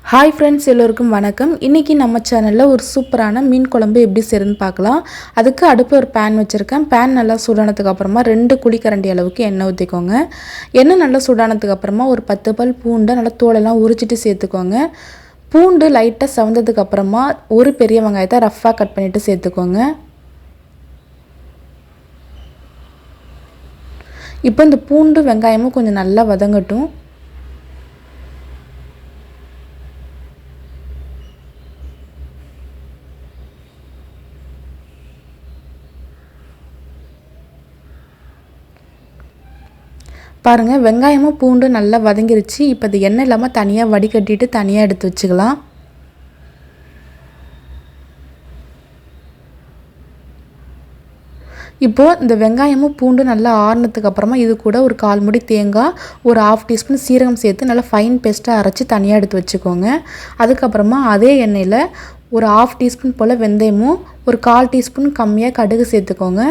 Hi friends எல்லோருக்கும் வணக்கம். இன்றைக்கி நம்ம சேனலில் ஒரு சூப்பரான மீன் குழம்பு எப்படி செய்யறதுன்னு பார்க்கலாம். அதுக்கு அடுப்பு ஒரு பேன் வச்சுருக்கேன். பேன் நல்லா சூடானதுக்கு அப்புறமா ரெண்டு குழிக்கரண்டி அளவுக்கு எண்ணெய் ஊற்றிக்கோங்க எண்ணெய் நல்லா சூடானதுக்கு அப்புறமா ஒரு பத்து பல் பூண்டை நல்லா தோலெல்லாம் உரிச்சிட்டு சேர்த்துக்கோங்க. பூண்டு லைட்டாக சவந்ததுக்கு அப்புறமா ஒரு பெரிய வெங்காயத்தை ரஃப்பாக கட் பண்ணிவிட்டு சேர்த்துக்கோங்க. இப்போ இந்த பூண்டு வெங்காயமும் கொஞ்சம் நல்லா வதங்கட்டும். பாருங்கள் வெங்காயமும் பூண்டு நல்லா வதங்கிருச்சு. இப்போ அது எண்ணெய் இல்லாமல் தனியாக வடிகட்டிட்டு தனியாக எடுத்து வச்சுக்கலாம். இப்போது இந்த வெங்காயமும் பூண்டு நல்லா ஆறுனதுக்கு அப்புறமா இது கூட ஒரு கால் முடி தேங்காய் ஒரு ஆஃப் டீஸ்பூன் சீரகம் சேர்த்து நல்லா ஃபைன் பேஸ்ட்டாக அரைச்சி தனியாக எடுத்து வச்சுக்கோங்க. அதுக்கப்புறமா அதே எண்ணெயில் ஒரு ஆஃப் டீஸ்பூன் போல் வெந்தயமும் ஒரு கால் டீஸ்பூன் கம்மியாக கடுகு சேர்த்துக்கோங்க.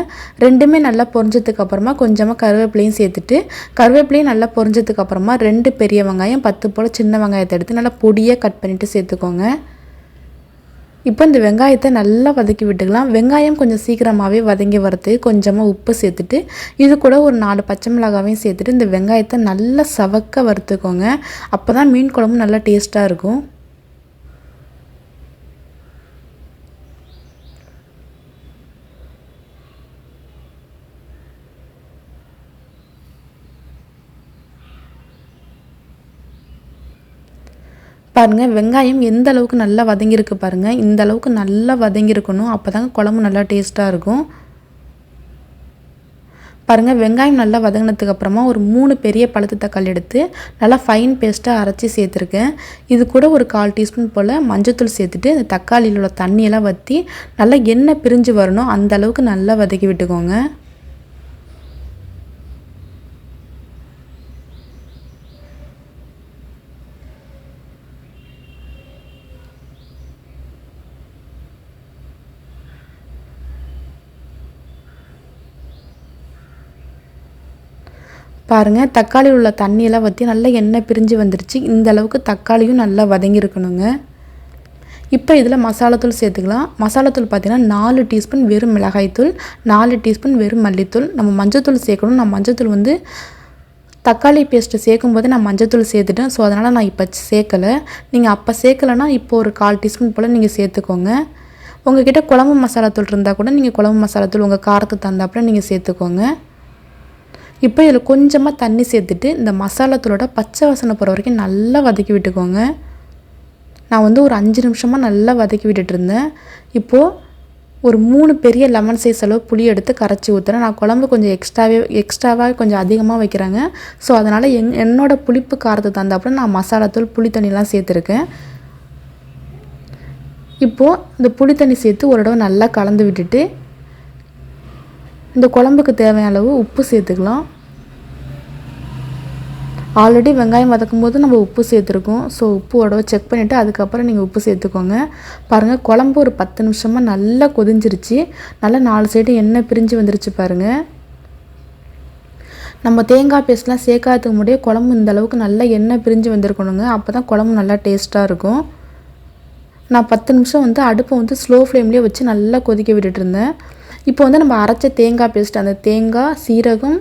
ரெண்டுமே நல்லா பொரிஞ்சதுக்கப்புறமா கொஞ்சமாக கருவேப்பிலையும் சேர்த்துட்டு கருவேப்பிலையும் நல்லா பொரிஞ்சதுக்கப்புறமா ரெண்டு பெரிய வெங்காயம் பத்து போல் சின்ன வெங்காயத்தை எடுத்து நல்லா பொடியாக கட் பண்ணிவிட்டு சேர்த்துக்கோங்க. இப்போ இந்த வெங்காயத்தை நல்லா வதக்கி விட்டுக்கலாம். வெங்காயம் கொஞ்சம் சீக்கிரமாகவே வதங்கி வரது கொஞ்சமாக உப்பு சேர்த்துட்டு இது கூட ஒரு நாலு பச்சை மிளகாவையும் சேர்த்துட்டு இந்த வெங்காயத்தை நல்லா சவக்க வறுத்துக்கோங்க. அப்போ தான் மீன் குழம்பு நல்லா டேஸ்ட்டாக இருக்கும். பாருங்கள் வெங்காயம் எந்த அளவுக்கு நல்லா வதங்கியிருக்கு பாருங்கள் இந்த அளவுக்கு நல்லா வதங்கியிருக்கணும். அப்போ தாங்க குழம்பு நல்லா டேஸ்ட்டாக இருக்கும். பாருங்கள் வெங்காயம் நல்லா வதங்கினதுக்கு அப்புறமா ஒரு மூணு பெரிய பழுத்து தக்காளி எடுத்து நல்லா ஃபைன் பேஸ்ட்டாக அரைச்சி சேர்த்துருக்கேன். இது கூட ஒரு கால் டீஸ்பூன் போல் மஞ்சத்தூள் சேர்த்துட்டு இந்த தக்காளியில் உள்ள தண்ணியெல்லாம் வற்றி நல்லா எண்ணெய் பிரிஞ்சு வரணும். அந்த அளவுக்கு நல்லா வதக்கி விட்டுக்கோங்க. பாருங்கள் தக்காளி உள்ள தண்ணியெல்லாம் வற்றி நல்லா எண்ணெய் பிரிஞ்சு வந்துருச்சு. இந்த அளவுக்கு தக்காளியும் நல்லா வதங்கியிருக்கணுங்க. இப்போ இதில் மசாலாத்தூள் சேர்த்துக்கலாம். மசாலாத்தூள் பார்த்திங்கன்னா நாலு டீஸ்பூன் வெறும் மிளகாய்த்தூள் நாலு டீஸ்பூன் வெறும் மல்லித்தூள். நம்ம மஞ்சத்தூள் சேர்க்கணும். நான் மஞ்சத்தூள் வந்து தக்காளி பேஸ்ட்டு சேர்க்கும் போது நான் மஞ்சத்தூள் சேர்த்துட்டேன். ஸோ அதனால் நான் இப்போ சேர்க்கலை. நீங்கள் அப்போ சேர்க்கலைன்னா இப்போ ஒரு கால் டீஸ்பூன் போல் நீங்கள் சேர்த்துக்கோங்க. உங்ககிட்ட குழம்பு மசாலாத்தூள் இருந்தால் கூட நீங்கள் குழம்பு மசாலாத்தூள் உங்கள் காரத்துக்கு தந்தாப்புல நீங்கள் சேர்த்துக்கோங்க. இப்போ இதில் கொஞ்சமாக தண்ணி சேர்த்துட்டு இந்த மசாலாத்தூளோட பச்சை வாசனை போகிற வரைக்கும் நல்லா வதக்கி விட்டுக்கோங்க. நான் வந்து ஒரு அஞ்சு நிமிஷமாக நல்லா வதக்கி விட்டுட்டு இருந்தேன். இப்போது ஒரு மூணு பெரிய லெமன் சைஸ் அளவு புளி எடுத்து கரைச்சி ஊற்றுறேன் நான் குழம்பு கொஞ்சம் எக்ஸ்ட்ராவே எக்ஸ்ட்ராவாக கொஞ்சம் அதிகமாக வைக்கிறாங்க. ஸோ அதனால் என் என்னோடய புளிப்பு காரத்தை தந்தாப்புல நான் மசாலாத்தூள் புளி தண்ணிலாம் சேர்த்துருக்கேன். இப்போது இந்த புளி தண்ணி சேர்த்து ஒரு தடவை நல்லா கலந்து விட்டுட்டு இந்த குழம்புக்கு தேவையான அளவு உப்பு சேர்த்துக்கலாம். ஆல்ரெடி வெங்காயம் வதக்கும் போது நம்ம உப்பு சேர்த்துருக்கோம். ஸோ உப்பு உடவை செக் பண்ணிவிட்டு அதுக்கப்புறம் நீங்கள் உப்பு சேர்த்துக்கோங்க. பாருங்கள் குழம்பு ஒரு பத்து நிமிஷமாக நல்லா கொதிஞ்சிருச்சு. நல்லா நாலு சைடு எண்ணெய் பிரிஞ்சு வந்துருச்சு பாருங்கள் நம்ம தேங்காய் பேஸ்ட்லாம் சேர்க்காததுக்கு முன்னாடியே குழம்பு இந்த அளவுக்கு நல்லா எண்ணெய் பிரிஞ்சு வந்திருக்கணுங்க. அப்போ தான் குழம்பு நல்லா டேஸ்ட்டாக இருக்கும். நான் பத்து நிமிஷம் வந்து அடுப்பை வந்து ஸ்லோ ஃப்ளேம்லேயே வச்சு நல்லா கொதிக்க விட்டுட்டு இருந்தேன். இப்போ வந்து நம்ம அரைச்ச தேங்காய் பேஸ்ட் அந்த தேங்காய் சீரகம்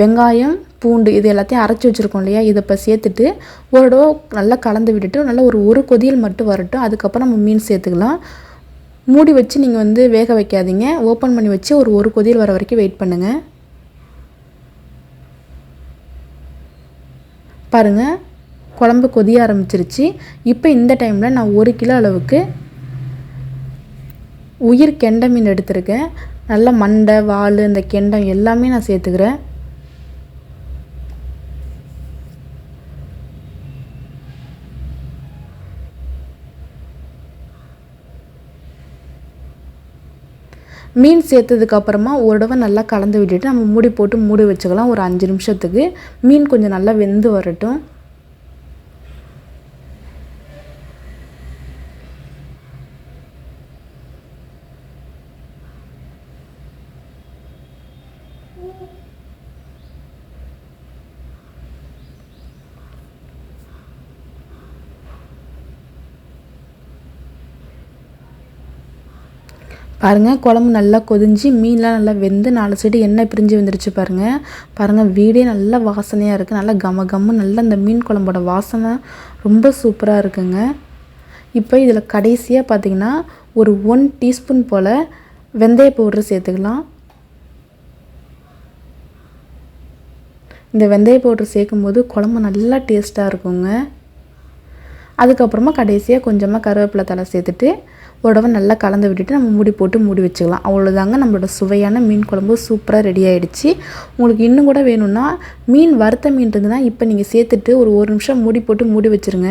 வெங்காயம் பூண்டு இது எல்லாத்தையும் அரைச்சி வச்சுருக்கோம் இல்லையா? இதை இப்போ சேர்த்துட்டு ஒரு தடவை நல்லா கலந்து விட்டுட்டு நல்லா ஒரு ஒரு கொதியல் மட்டும் வரட்டும். அதுக்கப்புறம் நம்ம மீன் சேர்த்துக்கலாம். மூடி வச்சு நீங்கள் வந்து வேக வைக்காதீங்க. ஓப்பன் பண்ணி வச்சு ஒரு ஒரு கொதியல் வர வரைக்கும் வெயிட் பண்ணுங்கள் பாருங்கள் குழம்பு கொதிய ஆரம்பிச்சிருச்சு. இப்போ இந்த டைமில் நான் ஒரு கிலோ அளவுக்கு உயிர் கெண்டை மீன் எடுத்திருக்கேன். நல்லா மண்டை வால் இந்த கெண்டம் எல்லாமே நான் சேர்த்துக்கிறேன். மீன் சேர்த்ததுக்கு அப்புறமா ஒரு தடவை நல்லா கலந்து விட்டுட்டு நம்ம மூடி போட்டு மூடி வச்சுக்கலாம். ஒரு அஞ்சு நிமிஷத்துக்கு. மீன் கொஞ்சம் நல்லா வெந்து வரட்டும். பாருங்கள் குழம்பு நல்லா கொதிஞ்சு மீன்லாம் நல்லா வெந்து நாலு சைடு எண்ணெய் பிரிஞ்சு வந்துருச்சு பாருங்கள் பாருங்கள் வீடே நல்லா வாசனையாக இருக்குது நல்லா கம கம்மு நல்லா இந்த மீன் குழம்போட வாசனை ரொம்ப சூப்பராக இருக்குங்க. இப்போ இதில் கடைசியாக பார்த்தீங்கன்னா ஒரு ஒன் டீஸ்பூன் போல் வெந்தய பவுட்ரு சேர்த்துக்கலாம். இந்த வெந்தய பவுட்ரு சேர்க்கும்போது குழம்பு நல்லா டேஸ்ட்டாக இருக்குங்க. அதுக்கப்புறமா கடைசியாக கொஞ்சமாக கருவேப்பிலை தலை சேர்த்துட்டு உடவை நல்லா கலந்து விட்டுட்டு நம்ம மூடி போட்டு மூடி வச்சுக்கலாம். அவ்வளோதாங்க நம்மளோட சுவையான மீன் குழம்பு சூப்பராக ரெடி ஆகிடுச்சு உங்களுக்கு இன்னும் கூட வேணும்னா மீன் வறுத்த மீன் இருந்ததுன்னா இப்போ நீங்கள் சேர்த்துட்டு ஒரு ஒரு நிமிஷம் மூடி போட்டு மூடி வச்சுருங்க.